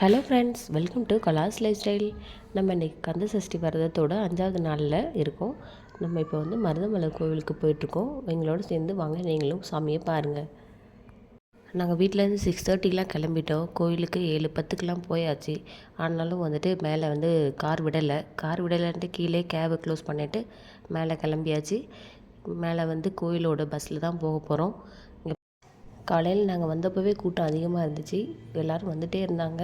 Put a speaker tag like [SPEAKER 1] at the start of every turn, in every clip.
[SPEAKER 1] Hello friends welcome to Kala's lifestyle நம்ம இன்றைக்கி கந்த சஷ்டி விரதத்தோட அஞ்சாவது நாளில் இருக்கோம். நம்ம இப்போ வந்து மருதமலை கோவிலுக்கு போயிட்டுருக்கோம். எங்களோட சேர்ந்து வாங்க நீங்களும் சாமியை பாருங்கள் நாங்கள் வீட்டிலேருந்து சிக்ஸ் தேர்ட்டிக்கெலாம் கிளம்பிட்டோம். கோவிலுக்கு ஏழு பத்துக்கெலாம் போயாச்சு. ஆனாலும் வந்துட்டு மேலே வந்து கார் விடலை. கார் விடலைன்ட்டு கீழே கேபை க்ளோஸ் பண்ணிவிட்டு மேலே கிளம்பியாச்சு. மேலே வந்து கோயிலோட பஸ்ஸில் தான் போக போகிறோம் காலையில் நாங்கள் வந்தப்போவே கூட்டம் அதிகமாக இருந்துச்சு. எல்லோரும் வந்துகிட்டே இருந்தாங்க.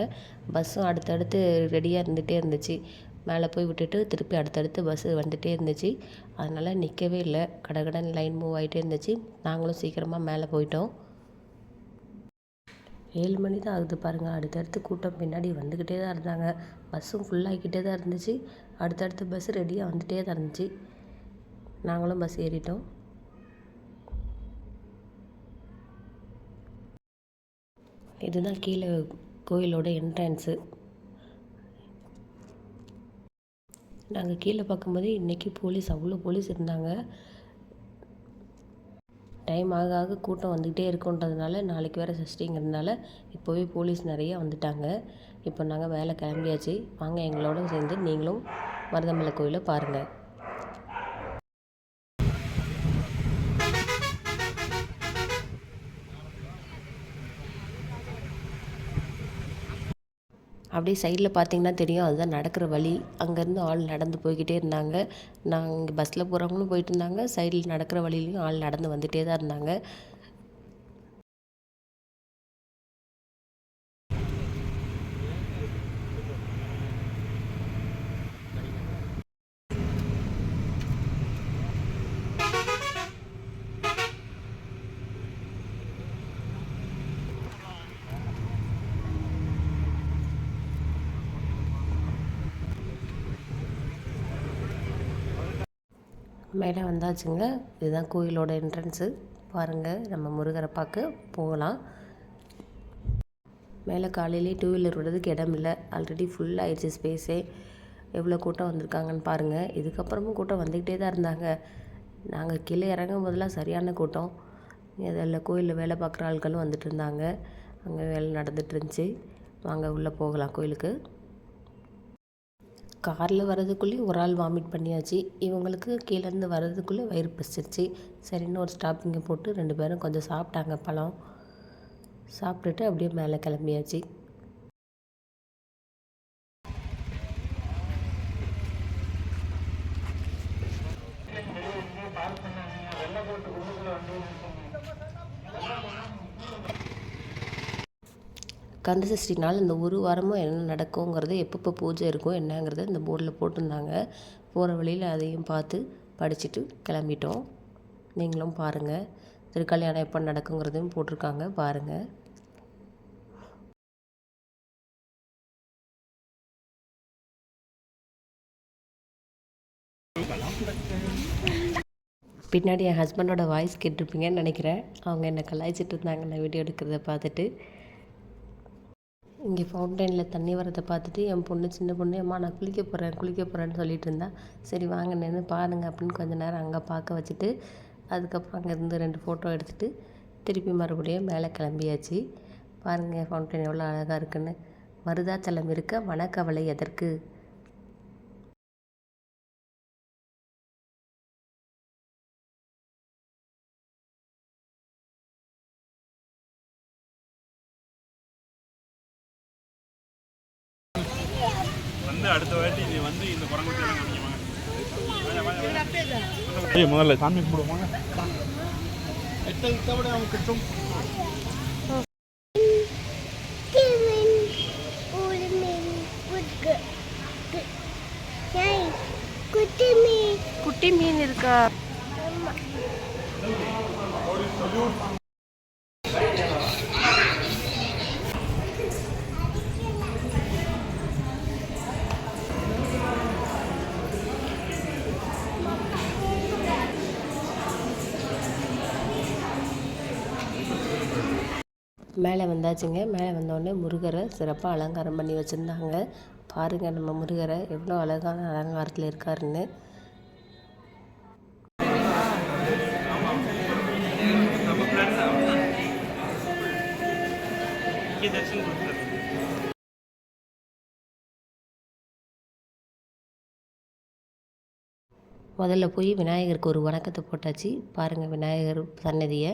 [SPEAKER 1] பஸ்ஸும் அடுத்தடுத்து ரெடியாக இருந்துகிட்டே இருந்துச்சு. மேலே போய் விட்டுட்டு திருப்பி அடுத்தடுத்து பஸ்ஸு வந்துகிட்டே இருந்துச்சு. அதனால் நிற்கவே இல்லை. கடகடன் லைன் மூவ் ஆகிட்டே இருந்துச்சு. நாங்களும் சீக்கிரமாக மேலே போயிட்டோம். ஏழு மணி தான் ஆகுது பாருங்கள் அடுத்தடுத்து கூட்டம் பின்னாடி வந்துக்கிட்டே தான் இருந்தாங்க. பஸ்ஸும் ஃபுல்லாகிக்கிட்டே தான் இருந்துச்சு. அடுத்தடுத்து பஸ்ஸு ரெடியாக வந்துகிட்டே தான் இருந்துச்சு. நாங்களும் பஸ் ஏறிட்டோம். இதுதான் கீழே கோயிலோட என்ட்ரன்ஸு நாங்கள் கீழே பார்க்கும்போது இன்றைக்கி போலீஸ் அவ்வளோ போலீஸ் இருந்தாங்க. டைம் ஆக ஆக கூட்டம் வந்துக்கிட்டே இருக்குன்றதுனால நாளைக்கு வேறு சஷ்டிங்கிறதுனால இப்போவே போலீஸ் நிறைய வந்துட்டாங்க. இப்போ நாங்கள் வேலை கிளம்பியாச்சு. வாங்க எங்களோட சேர்ந்து நீங்களும் மருதமலை கோயிலை பாருங்கள் அப்படியே சைடில் பார்த்தீங்கன்னா தெரியும். அதுதான் நடக்கிற வழி. அங்கேருந்து ஆள் நடந்து போய்கிட்டே இருந்தாங்க. நாங்கள் பஸ்ஸில் போகிறவங்களும் போயிட்டு இருந்தாங்க. சைடில் நடக்கிற வழியிலையும் ஆள் நடந்து வந்துகிட்டே தான் இருந்தாங்க. மேலே வந்தாச்சுங்க. இதுதான் கோயிலோட என்ட்ரன்ஸு பாருங்கள் நம்ம முருகரை பார்க்க போகலாம். மேலே காலையிலே டூ வீலர் விடுறதுக்கு இடம் இல்லை. ஆல்ரெடி ஃபுல் ஆயிடுச்சு ஸ்பேஸே எவ்வளோ கூட்டம் வந்திருக்காங்கன்னு பாருங்கள் இதுக்கப்புறமும் கூட்டம் வந்துக்கிட்டே தான் இருந்தாங்க. நாங்கள் கீழே இறங்கும் போதெல்லாம் சரியான கூட்டம். இதில் கோயிலில் வேலை பார்க்குற ஆட்களும் வந்துட்டு இருந்தாங்க. அங்கே வேலை நடந்துட்டு இருந்துச்சு. வாங்க உள்ளே போகலாம் கோயிலுக்கு. காரில் வர்றதுக்குள்ளேயே ஒரு ஆள் வாமிட் பண்ணியாச்சு. இவங்களுக்கு கீழேருந்து வர்றதுக்குள்ளே வயிறு பசிச்சிருச்சு. சரின்னு ஒரு ஸ்டாப்பிங்கை போட்டு ரெண்டு பேரும் கொஞ்சம் சாப்பிட்டாங்க பழம். சாப்பிட்டுட்டு அப்படியே மேலே கிளம்பியாச்சு. கந்தசஷ்டி நாள் இந்த ஒரு வாரமும் என்ன நடக்குங்கிறது எப்பப்போ பூஜை இருக்கும் என்னங்கிறத இந்த போர்டில் போட்டிருந்தாங்க. போகிற வழியில் அதையும் பார்த்து படிச்சுட்டு கிளம்பிட்டோம். நீங்களும் பாருங்கள் திருக்கல்யாணம் எப்போ நடக்குங்கிறதையும் போட்டிருக்காங்க பாருங்கள் பின்னாடி என் ஹஸ்பண்டோட வாய்ஸ் கேட்டிருப்பீங்கன்னு நினைக்கிறேன். அவங்க என்னை கலாய்ச்சிட்டு இருந்தாங்க நான் வீடியோ எடுக்கிறத பார்த்துட்டு. இங்கே ஃபவுண்டனில் தண்ணி வரதை பார்த்துட்டு என் பொண்ணு சின்ன பொண்ணு அம்மா நான் குளிக்க போகிறேன் குளிக்க போகிறேன்னு சொல்லிட்டு இருந்தா. சரி வாங்க நின்று பாருங்கள் அப்படின்னு கொஞ்ச நேரம் அங்கே பார்க்க வச்சுட்டு அதுக்கப்புறம் அங்கேருந்து ரெண்டு ஃபோட்டோ எடுத்துகிட்டு திருப்பி மறுபடியும் மேலே கிளம்பியாச்சு. பாருங்கள் ஃபவுண்டன் எவ்வளோ அழகாக இருக்குன்னு. மருதாச்சலம் இருக்க மனக்கவலை எதற்கு?
[SPEAKER 2] வந்து அடுத்த வாட்டி நீ வந்து இந்த கவனிக்குவாங்க முதல்ல சாமி கும்பிடுவாங்க அவங்க கிட்டும்
[SPEAKER 1] குட்டி மீன் இருக்கா? மேலே வந்தாச்சுங்க. மேலே வந்தோடனே முருகரை சிறப்பாக அலங்காரம் பண்ணி வச்சுருந்தாங்க. பாருங்கள் நம்ம முருகரை எவ்வளோ அழகான அலங்காரத்தில் இருக்காருன்னு. முதல்ல போய் விநாயகருக்கு ஒரு வணக்கத்தை போட்டாச்சு. பாருங்கள் விநாயகர் சன்னதியை.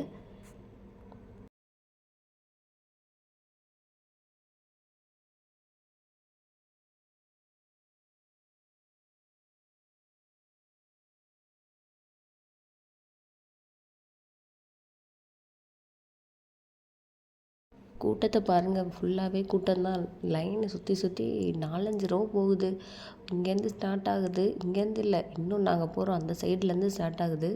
[SPEAKER 1] கூட்டத்தை பாருங்கள் ஃபுல்லாகவே கூட்டம்தான் லைனை சுற்றி சுற்றி நாலஞ்சு ரோ போகுது. இங்கேருந்து ஸ்டார்ட் ஆகுது. இங்கேருந்து இல்லை. இன்னும் நாங்கள் போகிறோம் அந்த சைட்லேருந்து ஸ்டார்ட் ஆகுது.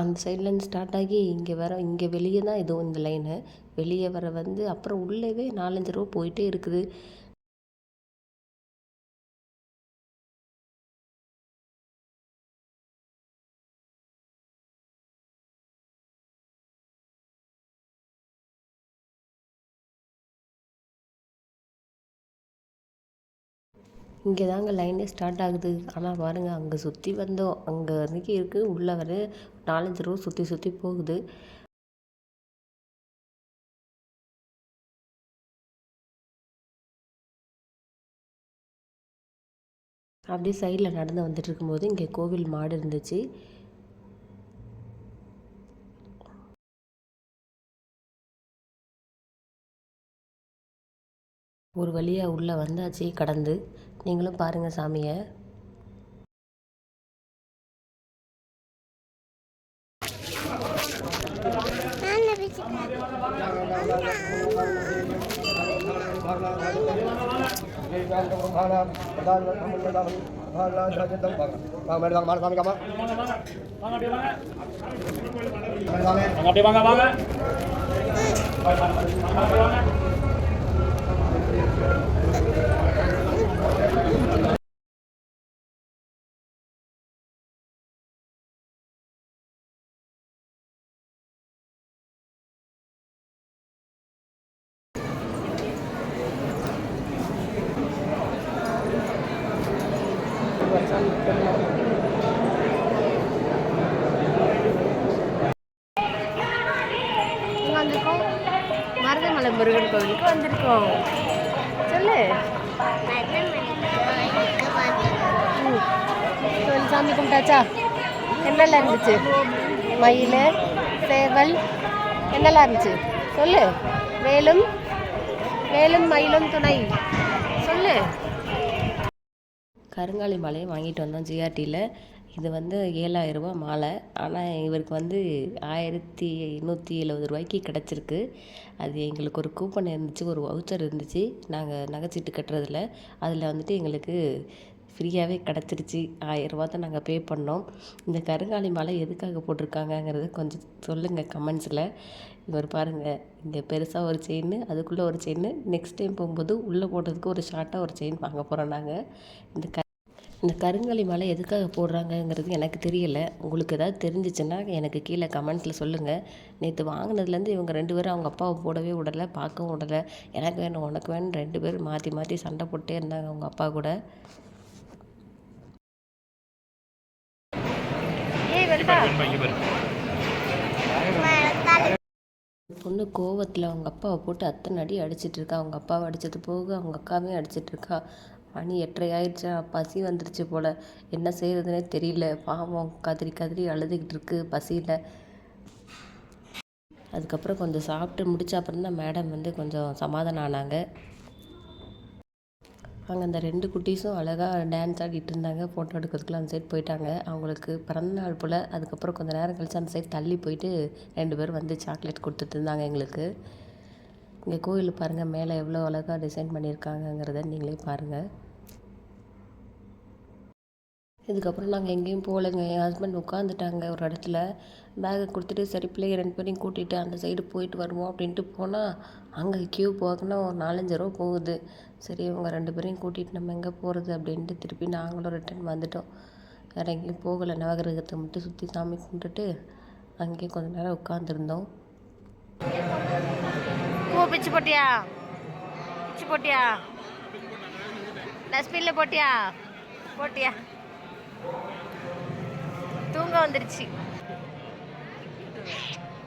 [SPEAKER 1] அந்த சைட்லேருந்து ஸ்டார்ட் ஆகி இங்கே வர இங்கே வெளியே தான் இதுவும் இந்த லைனு வெளியே வர வந்து அப்புறம் உள்ளவே நாலஞ்சு ரோ போயிட்டே இருக்குது. இங்கே தாங்க லைனே ஸ்டார்ட் ஆகுது. ஆனால் பாருங்கள் அங்கே சுற்றி வந்தோம். அங்கே வரைக்கும் இருக்குது உள்ளே வர நாலஞ்சு ரோ சுற்றி சுற்றி போகுது. அப்படியே சைடில் நடந்து வந்துட்டு இருக்கும்போது இங்கே கோவில் மாடு இருந்துச்சு. ஒரு வழியாக உள்ளே வந்தாச்சு கடந்து. நீங்களும் பாருங்கள் சாமியை.
[SPEAKER 2] வாங்க வாங்க
[SPEAKER 1] வாங்க. மருதமலை முருகன் கோவிலுக்கு வந்திருக்கோம். சொல்லு. சாமி கும்பிட்டாச்சா? என்னெல்லாம் இருந்துச்சு? மயில் சேவல் என்னெல்லாம் இருந்துச்சு? சொல்லு. வேலும் வேலும் மயிலும் துணை. சொல்லு. கருங்காலி மாலையை வாங்கிட்டு வந்தோம் ஜிஆர்டியில் இது வந்து ஏழாயிரம் ரூபா மாலை. ஆனால் இவருக்கு வந்து ஆயிரத்தி நூற்றி எழுபது ரூபாய்க்கு கிடச்சிருக்கு. அது எங்களுக்கு ஒரு கூப்பன் இருந்துச்சு ஒரு வவுச்சர் இருந்துச்சு. நாங்கள் நகைச்சீட்டு கட்டுறதுல. அதில் வந்துட்டு எங்களுக்கு ஃப்ரீயாகவே கிடச்சிருச்சு. ஆயிரரூபா தான் நாங்கள் பே பண்ணோம். இந்த கருங்காலி மாலை எதுக்காக போட்டிருக்காங்கங்கிறத கொஞ்சம் சொல்லுங்கள் கமெண்ட்ஸில் இவர் பாருங்கள் இங்கே பெருசாக ஒரு செயின் அதுக்குள்ளே ஒரு செயின் நெக்ஸ்ட் டைம் போகும்போது உள்ளே போட்டதுக்கு ஒரு ஷார்ட்டாக ஒரு செயின் வாங்க போகிறோம் நாங்கள் இந்த க இந்த கருங்காலி மாலை எதுக்காக போடுறாங்கங்கிறது எனக்கு தெரியல. உங்களுக்கு ஏதாவது தெரிஞ்சிச்சுன்னா எனக்கு கீழே கமெண்ட்ஸில் சொல்லுங்கள் நேற்று வாங்கினதுலேருந்து இவங்க ரெண்டு பேரும் அவங்க அப்பாவை போடவே விடலை பார்க்கவும் விடலை. எனக்கு வேணும் உனக்கு வேணும் ரெண்டு பேரும் மாற்றி மாற்றி சண்டை போட்டே இருந்தாங்க அவங்க அப்பா கூட. பொண்ணு கோவத்தில் அவங்க அப்பாவை போட்டு அத்தனை அடி அடிச்சிட்டு இருக்கா. அவங்க அப்பாவை அடிச்சது போக அவங்க அக்காவையும் அடிச்சிட்ருக்கா மணி எட்டரை ஆயிடுச்சா பசி வந்துடுச்சு போல். என்ன செய்கிறதுனே தெரியல. பாவம். கதறி கதறி அழுதுகிட்டு இருக்கு பசியில். அதுக்கப்புறம் கொஞ்சம் சாப்பிட்டு முடிச்ச அப்புறம் தான் மேடம் வந்து கொஞ்சம் சமாதானம் ஆனாங்க. அங்கே அந்த ரெண்டு குட்டீஸும் அழகாக டான்ஸ் ஆடிட்டு இருந்தாங்க. ஃபோட்டோ எடுக்கிறதுக்குலாம் அந்த சைடு போயிட்டாங்க. அவங்களுக்கு பிறந்த நாள் போல் அதுக்கப்புறம் கொஞ்சம் நேரம் கழிச்சு அந்த சைடு தள்ளி போயிட்டு ரெண்டு பேரும் வந்து சாக்லேட் கொடுத்துட்டு இருந்தாங்க எங்களுக்கு. இங்கே கோயில் பாருங்கள் மேலே எவ்வளோ அழகாக டிசைன் பண்ணியிருக்காங்கங்கிறத நீங்களே பாருங்கள் இதுக்கப்புறம் நாங்கள் எங்கேயும் போகலைங்க. என் ஹஸ்பண்ட் உட்காந்துட்டாங்க ஒரு இடத்துல. பேக்கை கொடுத்துட்டு சரி பிள்ளைங்க ரெண்டு பேரையும் கூட்டிகிட்டு அந்த சைடு போயிட்டு வருவோம் அப்படின்ட்டு போனால் அங்கே க்யூ போகணும் ஒரு நாலஞ்சு ரூபா போகுது. சரி இவங்க ரெண்டு பேரையும் கூட்டிகிட்டு நம்ம எங்கே போகிறது அப்படின்ட்டு திருப்பி நாங்களும் ரிட்டர்ன் வந்துட்டோம். வேறு எங்கேயும் போகலை. நவகிரகத்தை மட்டும் சுற்றி சாமி கும்பிட்டுட்டு அங்கேயே கொஞ்ச நேரம் உட்காந்துருந்தோம் பூ பிச்சு போட்டியா? பிச்சு போட்டியா? டஸ்ட்பினில் போட்டியா? போட்டியா? தூங்க வந்துருச்சு.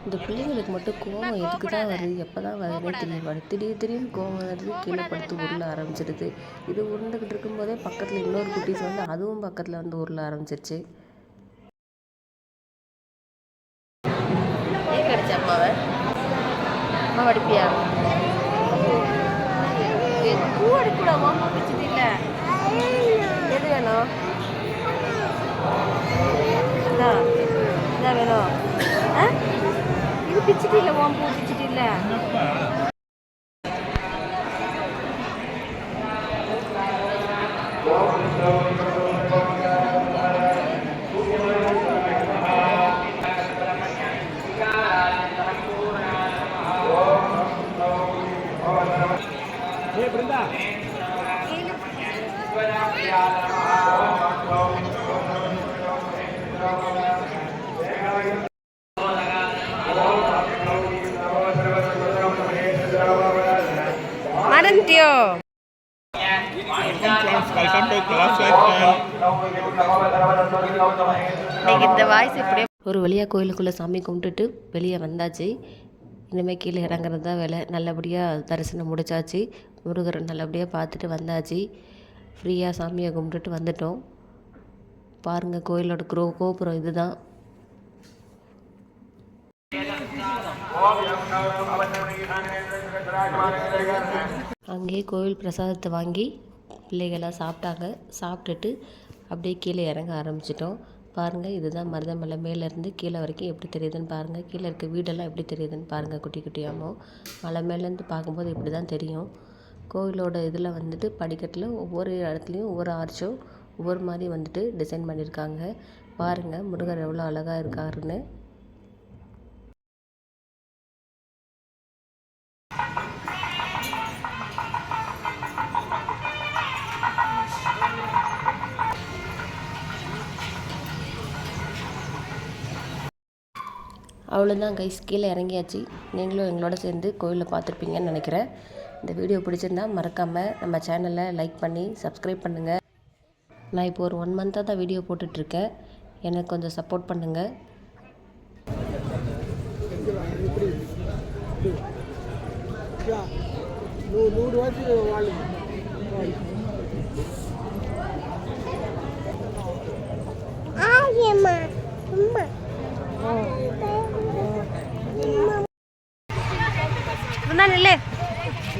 [SPEAKER 1] இந்த பிள்ளைங்களுக்கு மட்டும் கோவம் எதுக்கு தான் வருது? எப்போ தான் வருதுன்னே தெரிய மாட்டேங்குது திடீர் திடீர்னு கோவம் வருது. கீழே படுத்து உருள ஆரம்பிச்சிடுது இது உருண்டுக்கிட்டு இருக்கும்போதே பக்கத்தில் இன்னொரு குட்டீஸ் வந்து அதுவும் பக்கத்தில் வந்து உருள ஆரம்பிச்சிருச்சு. அம்மாவை. அம்மா வடிப்பியா? பூ அடிக்கூடாமா பிடிச்சது இல்லை. எது வேணும்? இந்தா இந்தா வேணும் இது பிச்சுட்டு இல்லை உன் பூ பிச்சுட்டு இல்லை
[SPEAKER 2] ஏ லைஃப்
[SPEAKER 1] இன்னைக்கு இந்த வாய்ஸ் இப்படியே ஒரு வழியாக கோயிலுக்குள்ளே சாமி கும்பிட்டுட்டு வெளியே வந்தாச்சு. இனிமேல் கீழே இறங்குறது தான் வேலை. நல்லபடியாக தரிசனம் முடிச்சாச்சு. முருகரை நல்லபடியாக பார்த்துட்டு வந்தாச்சு. ஃப்ரீயாக சாமியை கும்பிட்டுட்டு வந்துட்டோம். பாருங்கள் கோயிலோட க்ரோ கோபுரம் இதுதான். அங்கேயே கோவில் பிரசாதத்தை வாங்கி பிள்ளைகள்லாம் சாப்பிட்டாங்க. சாப்பிட்டுட்டு அப்படியே கீழே இறங்க ஆரம்பிச்சிட்டோம். பாருங்கள் இதுதான் மருதமலை. மேலேருந்து கீழே வரைக்கும் எப்படி தெரியுதுன்னு பாருங்கள் கீழே இருக்க வீடெல்லாம் எப்படி தெரியுதுன்னு பாருங்கள் குட்டி குட்டியாமோ. மலை மேலேருந்து பார்க்கும்போது இப்படி தான் தெரியும். கோவிலோட இதில் வந்துட்டு படிக்கட்டில் ஒவ்வொரு இடத்துலையும் ஒவ்வொரு ஆர்ச்சும் ஒவ்வொரு மாதிரி வந்துட்டு டிசைன் பண்ணியிருக்காங்க. பாருங்கள் முருகர் எவ்வளோ அழகாக இருக்காருன்னு. அவ்வளோதான் கைஸ் கீழே இறங்கியாச்சு. நீங்களும் எங்களோட சேர்ந்து கோயிலில் பார்த்துருப்பீங்கன்னு நினைக்கிறேன். இந்த வீடியோ பிடிச்சிருந்தா மறக்காமல் நம்ம சேனலை லைக் பண்ணி சப்ஸ்கிரைப் பண்ணுங்கள் நான் இப்போ ஒரு ஒன் மந்த்தாக தான் வீடியோ போட்டுட்ருக்கேன். எனக்கு கொஞ்சம் சப்போர்ட் பண்ணுங்கள்
[SPEAKER 3] நூறு நூறு வாழும்
[SPEAKER 1] இல்லை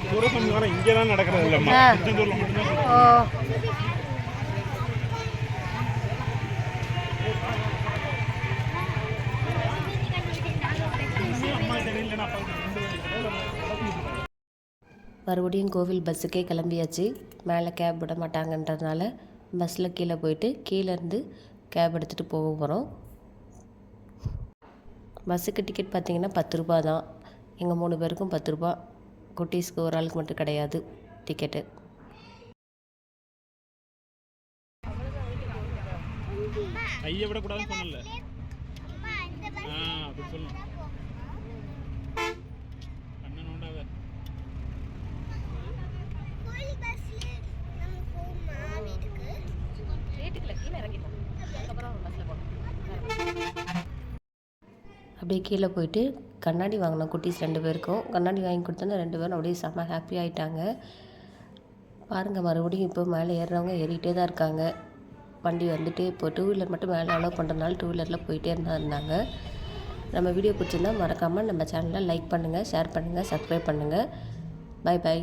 [SPEAKER 2] சூரசம் வர தான்
[SPEAKER 1] ஓ. மறுபடியும் கோவில் பஸ்ஸுக்கே கிளம்பியாச்சு. மேலே கேப் விட மாட்டாங்கன்றதுனால பஸ்ஸில் கீழே போயிட்டு கீழேருந்து கேப் எடுத்துகிட்டு போக போகிறோம் பஸ்ஸுக்கு டிக்கெட் பார்த்தீங்கன்னா பத்து ரூபா தான். எங்கள் மூணு பேருக்கும் பத்து ரூபா குட்டீஸ்க்கு ஒரு ஆளுக்கு மட்டும் கிடையாது டிக்கெட்டு
[SPEAKER 2] கையை விடக்கூடாதுன்னு சொன்னல ஆ அப்படி சொல்லு கண்ணை நோண்டாத. அப்படியே கீழே போயிட்டு கண்ணாடி வாங்கினோம் குட்டீஸ் ரெண்டு பேருக்கும். கண்ணாடி வாங்கி கொடுத்தோன்னா ரெண்டு பேரும் அப்படியே செம்ம ஹாப்பி ஆகிட்டாங்க பாருங்கள் மறுபடியும் இப்போ மேலே ஏறுறவங்க ஏறிகிட்டே தான் இருக்காங்க. வண்டி வந்துட்டு இப்போ டூ வீலர் மட்டும் மேலே அலோவ் பண்ணுறதுனால டூ வீலரில் போயிட்டே இருந்தா இருந்தாங்க. நம்ம வீடியோ பிடிச்சிருந்தா மறக்காமல் நம்ம சேனலை லைக் பண்ணுங்கள் ஷேர் பண்ணுங்கள் சப்ஸ்கிரைப் பண்ணுங்கள் பை பை